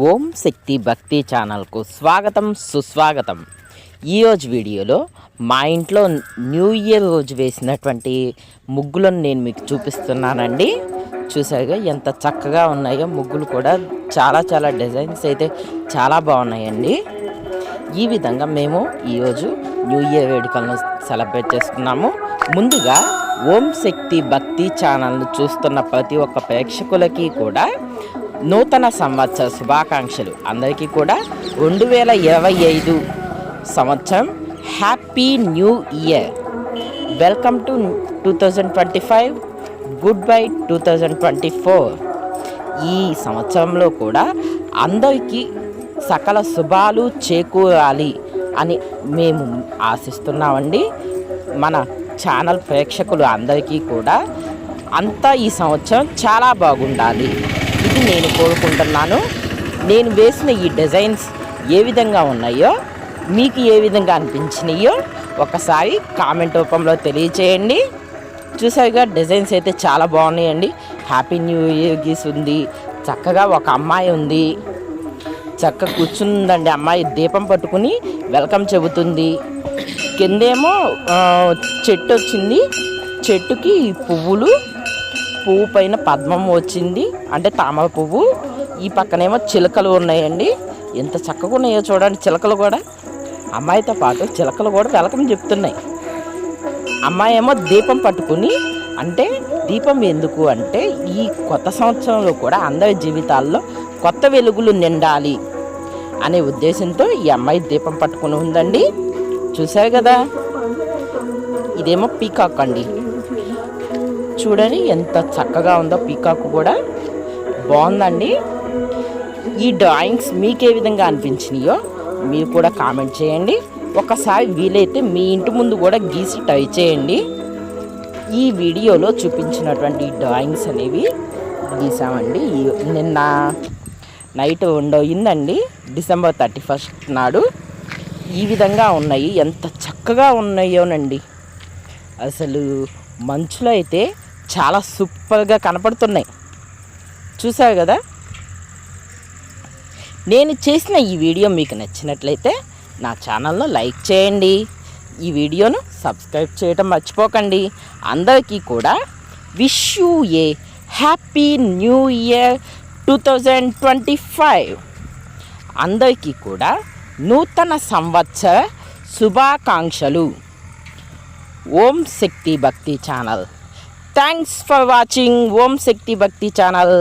ఓం శక్తి భక్తి ఛానల్కు స్వాగతం సుస్వాగతం. ఈరోజు వీడియోలో మా ఇంట్లో న్యూ ఇయర్ రోజు వేసినటువంటి ముగ్గులను నేను మీకు చూపిస్తున్నానండి. చూసారుగా ఎంత చక్కగా ఉన్నాయో ముగ్గులు కూడా చాలా చాలా డిజైన్స్ అయితే చాలా బాగున్నాయండి. ఈ విధంగా మేము ఈరోజు న్యూ ఇయర్ వేడుకలను సెలబ్రేట్ చేసుకున్నాము ముందుగా ఓం శక్తి భక్తి ఛానల్ను చూస్తున్న ప్రతి ఒక్క ప్రేక్షకులకి కూడా నూతన సంవత్సర శుభాకాంక్షలు. అందరికీ కూడా రెండు వేల ఇరవై ఐదు సంవత్సరం happy new year. Welcome to two thousand twenty five good bye two thousand twenty four. ఈ సంవత్సరంలో కూడా అందరికీ సకల శుభాలు చేకూరాలి అని మేము ఆశిస్తున్నామండి. మన ఛానల్ ప్రేక్షకులు అందరికీ కూడా అంతా ఈ సంవత్సరం చాలా బాగుండాలి. ఇది నేను కోరుకుంటున్నాను. నేను వేసిన ఈ డిజైన్స్ ఏ విధంగా ఉన్నాయో మీకు ఏ విధంగా అనిపించినాయో ఒకసారి కామెంట్ రూపంలో తెలియచేయండి. చూసారుగా డిజైన్స్ అయితే చాలా బాగున్నాయండి. హ్యాపీ న్యూ ఇయర్ గీస్ ఉంది చక్కగా ఒక అమ్మాయి ఉంది. చక్క కూర్చుందండి అమ్మాయి దీపం పట్టుకుని వెల్కమ్ చెబుతుంది. కిందేమో చెట్టు వచ్చింది. చెట్టుకి పువ్వులు పువ్వు పైన పద్మం వచ్చింది. అంటే తామర పువ్వు. ఈ పక్కనేమో చిలకలు ఉన్నాయండి. ఎంత చక్కగా ఉన్నాయో చూడండి చిలకలు కూడా. అమ్మాయితో పాటు చిలకలు కూడా వెలకం చెప్తున్నాయి. అమ్మాయి ఏమో దీపం పట్టుకుని అంటే దీపం ఎందుకు అంటే ఈ కొత్త సంవత్సరంలో కూడా అందరి జీవితాల్లో కొత్త వెలుగులు నిండాలి అనే ఉద్దేశంతో ఈ అమ్మాయి దీపం పట్టుకుని ఉందండి. చూశారు కదా? ఇదేమో పీకాక్ అండి. చూడండి ఎంత చక్కగా ఉందో పీకాక్ కూడా. బాగుందండి. ఈ డ్రాయింగ్స్ మీకు ఏ విధంగా అనిపించినాయో మీరు కూడా కామెంట్ చేయండి. ఒకసారి వీలైతే మీ ఇంటి ముందు కూడా గీసి ట్రై చేయండి. ఈ వీడియోలో చూపించినటువంటి డ్రాయింగ్స్ అనేవి గీసామండి. ఈ- నిన్న నైట్ ఉండయిందండి డిసెంబర్ థర్టీ ఫస్ట్ నాడు. ఈ విధంగా ఉన్నాయి. ఎంత చక్కగా ఉన్నాయోనండి. అసలు మంచులో అయితే చాలా సూపర్గా కనపడుతున్నాయి. చూసారు కదా? నేను చేసిన ఈ వీడియో మీకు నచ్చినట్లయితే నా ఛానల్ను లైక్ చేయండి. ఈ వీడియోను సబ్స్క్రైబ్ చేయటం మర్చిపోకండి. అందరికీ కూడా wish you a happy new year two thousand twenty five. అందరికీ కూడా నూతన సంవత్సర శుభాకాంక్షలు. Om Shakti Bhakti channel. Thanks for watching Om Shakti Bhakti channel